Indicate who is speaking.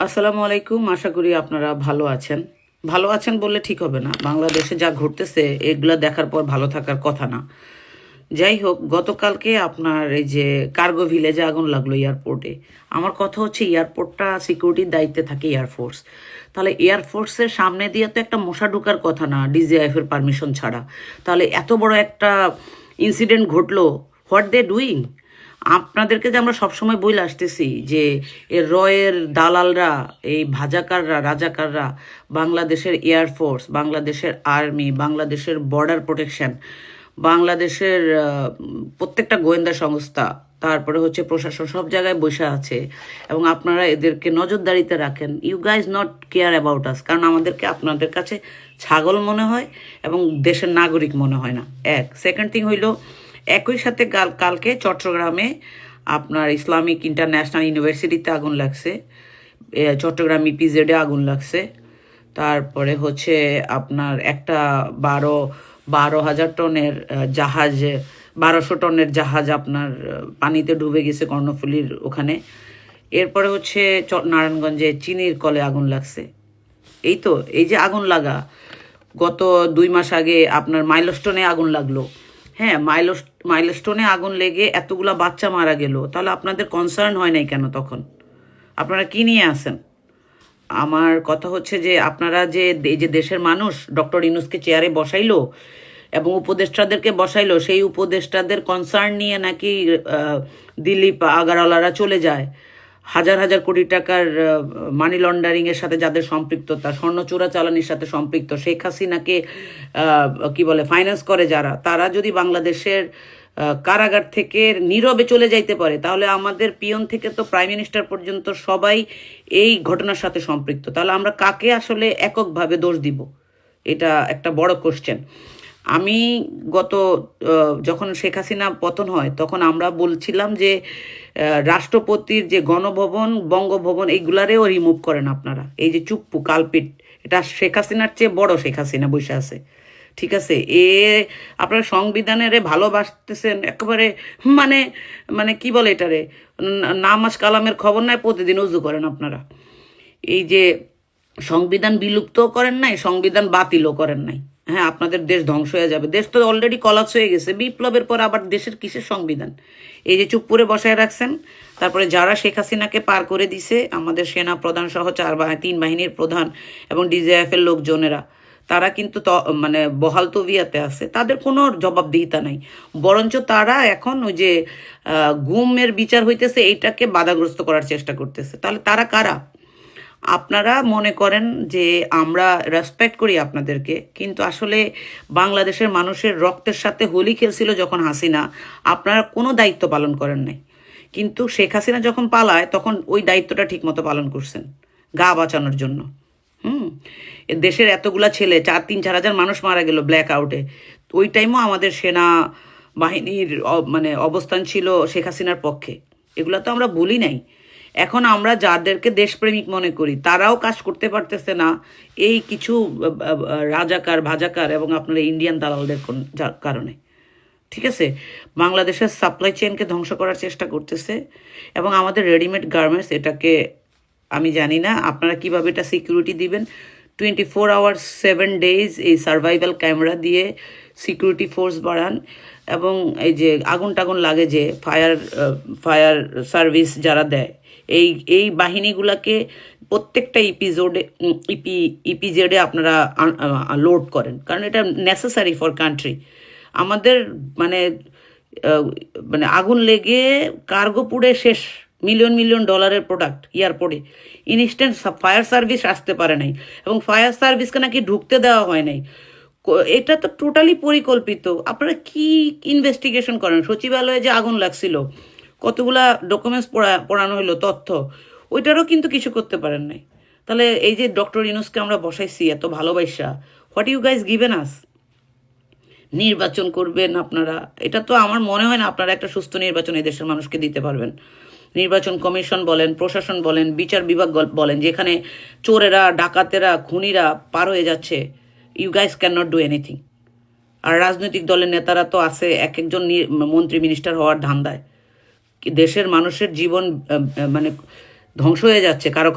Speaker 1: আসসালামু আলাইকুম, আশা করি আপনারা ভালো আছেন। ভালো আছেন বললে ঠিক হবে না। বাংলাদেশে যা ঘটতেছে, এগুলা দেখার পর ভালো থাকার কথা না। যাই হোক, গতকালকে আপনার এই যে কার্গো ভিলেজে আগুন লাগল এয়ারপোর্টে। আমার কথা হচ্ছে, এয়ারপোর্টটা সিকিউরিটির দায়িত্বে থাকে এয়ারফোর্স তাহলে এয়ারফোর্সের সামনে দিয়ে তো একটা মশা ঢুকার কথা না ডিজিআইএফ এর পারমিশন ছাড়া। তাহলে এত বড় একটা ইনসিডেন্ট ঘটলো হোয়াট দে ডুইং আপনাদেরকে যে আমরা সবসময় বলে আসতেছি যে এ রয়ের দালালরা, এই ভাজাকাররা, রাজাকাররা, বাংলাদেশের এয়ারফোর্স বাংলাদেশের আর্মি বাংলাদেশের বর্ডার প্রোটেকশন বাংলাদেশের প্রত্যেকটা গোয়েন্দা সংস্থা, তারপরে হচ্ছে প্রশাসন সব জায়গায় বসে আছে। এবং আপনারা এদেরকে নজরদারিতে রাখেন। You guys not care about us কারণ আমাদেরকে আপনাদের কাছে ছাগল মনে হয় এবং দেশের নাগরিক মনে হয় না। এক। সেকেন্ড থিং হইল একই সাথে কাল কালকে চট্টগ্রামে আপনার ইসলামিক ইন্টারন্যাশনাল ইউনিভার্সিটিতে আগুন লাগছে। চট্টগ্রাম ইপিজেডে আগুন লাগছে। তারপরে হচ্ছে আপনার একটা বারো বারো হাজার টনের জাহাজ, বারোশো টনের জাহাজ আপনার পানিতে ডুবে গেছে কর্ণফুলির ওখানে। এরপরে হচ্ছে নারায়ণগঞ্জে চিনির কলে আগুন লাগছে। এই তো, এই যে আগুন লাগা, গত দুই মাস আগে আপনার মাইলস্টোনে আগুন লাগল। হ্যাঁ মাইলস মাইলস্টোনে আগুন লেগে এতগুলা বাচ্চা মারা গেল। তাহলে আপনাদের কনসার্ন হয় নাই কেন তখন? আপনারা কি নিয়ে আসেন আমার কথা হচ্ছে যে, আপনারা যে এই যে দেশের মানুষ, ডক্টর ইনুসকে চেয়ারে বসাইলো এবং উপদেষ্টাদেরকে বসাইলো, সেই উপদেষ্টাদের কনসার্ন নিয়ে নাকি দিলীপ আগারওয়ালারা চলে যায়। হাজার হাজার কোটি টাকার মানি লন্ডারিং এর সাথে যাদের সম্পৃক্ততা, স্বর্ণ চোরাচালানির সাথে সম্পৃক্ত, শেখ হাসিনাকে কি বলে ফাইন্যান্স করে যারা, তারা যদি বাংলাদেশের কারাগার থেকে নীরবে চলে যাইতে পারে, তাহলে আমাদের পিয়ন থেকে তো প্রাইম মিনিস্টার পর্যন্ত সবাই এই ঘটনার সাথে সম্পৃক্ত। তাহলে আমরা কাকে আসলে এককভাবে দোষ দিব? এটা একটা বড় কোশ্চেন আমি গত যখন শেখ হাসিনা পতন হয়, তখন আমরা বলছিলাম যে রাষ্ট্রপতির যে গণভবন, বঙ্গভবন এইগুলারেও রিমুভ করেন আপনারা। এই যে চুপ্পু, কালপিট, এটা শেখ হাসিনার চেয়ে বড় শেখ হাসিনা বসে আছে। ঠিক আছে? এ আপনারা সংবিধানের ভালোবাসতেছেন, একেবারে মানে মানে কি বলে এটারে? নামাজ কালামের খবর নাই, প্রতিদিন উজু করেন আপনারা। এই যে সংবিধান বিলুপ্তও করেন নাই, সংবিধান বাতিলও করেন নাই। হ্যাঁ আপনাদের দেশ ধ্বংস হয়ে যাবে। দেশ তো অলরেডি কলাপস হয়ে গেছে। বিপ্লবের পর আবার দেশের কিসের সংবিধান? এই যে চুপ করে বসায় রাখছেন, তারপরে যারা শেখ হাসিনাকে পার করে দিছে, আমাদের সেনা প্রধান সহ চার বাহিনী তিন বাহিনীর প্রধান এবং ডিজিএফ এর লোকজনেরা, তারা কিন্তু মানে বহাল তবিয়াতে আছে। তাদের কোনো জবাবদিহিতা নাই। বরঞ্চ তারা এখন ওই যে গুমের বিচার হইতেছে, এইটাকে বাধাগ্রস্ত করার চেষ্টা করতেছে। তাহলে তারা কারা? আপনারা মনে করেন যে আমরা রেসপেক্ট করি আপনাদেরকে, কিন্তু আসলে বাংলাদেশের মানুষের রক্তের সাথে হোলি খেলছিল যখন হাসিনা, আপনারা কোনো দায়িত্ব পালন করেন নাই। কিন্তু শেখ হাসিনা যখন পালায়, তখন ওই দায়িত্বটা ঠিকমতো পালন করছেন, গা বাঁচানোর জন্য। হুম? দেশের এতগুলা ছেলে, চার, তিন, চার হাজার মানুষ মারা গেল ব্ল্যাক আউটে ওই টাইমও আমাদের সেনা বাহিনীর মানে অবস্থান ছিল শেখ হাসিনার পক্ষে। এগুলো তো আমরা বলি নাই। এখন আমরা যাদেরকে দেশপ্রেমিক মনে করি, তারাও কাজ করতে পারতেছে না। এই কিছু রাজাকার, ভাজাকার এবং আপনার ইন্ডিয়ান দালালদের কারণে। ঠিক আছে? বাংলাদেশের সাপ্লাই চেনকে ধ্বংস করার চেষ্টা করতেছে এবং আমাদের রেডিমেড গার্মেন্টস এটাকে, আমি জানি না, আপনারা কীভাবে এটা সিকিউরিটি দিবেন? Twenty four hours seven days এই সার্ভাইভাল ক্যামেরা দিয়ে সিকিউরিটি ফোর্স বাড়ান এবং এই যে আগুন টাগুন লাগে যে ফায়ার ফায়ার সার্ভিস যারা দেয়, এই এই বাহিনীগুলোকে প্রত্যেকটা ইপিজোডে ইপি ইপিজেডে আপনারা লোড করেন। কারণ এটা নেসেসারি ফর কান্ট্রি আমাদের মানে মানে আগুন লেগে কার্গো পুড়ে শেষ। মিলিয়ন মিলিয়ন ডলারের প্রোডাক্ট এয়ারপোর্টে ইনস্ট্যান্ট ফায়ার সার্ভিস আসতে পারে নাই এবং ফায়ার সার্ভিসকে নাকি ঢুকতে দেওয়া হয় নাই। এটা তো টোটালি পরিকল্পিত। আপনারা কি ইনভেস্টিগেশন করেন? সচিবালয়ে যে আগুন লাগছিল, কতগুলা ডকুমেন্টস পড়া পড়ানো হলো তথ্য, ওইটারও কিন্তু কিছু করতে পারেন নাই। তাহলে এই যে ডক্টর ইনুসকে আমরা বসাইছি, এত ভালোবাসা what you guys given us নির্বাচন করবেন আপনারা। এটা তো আমার মনে হয় না আপনারা একটা সুস্থ নির্বাচন এই দেশের মানুষকে দিতে পারবেন। নির্বাচন কমিশন বলেন, প্রশাসন বলেন, বিচার বিভাগ বলেন, যেখানে চোরেরা, ডাকাতেরা, খুনিরা পার হয়ে যাচ্ছে you guys can not do anything আর রাজনৈতিক দলের নেতারা তো আছে এক একজন মন্ত্রী মিনিস্টার হওয়ার ধান্দায়। দেশের মানুষের জীবন মানে ধ্বংস হয়ে যাচ্ছে, কারও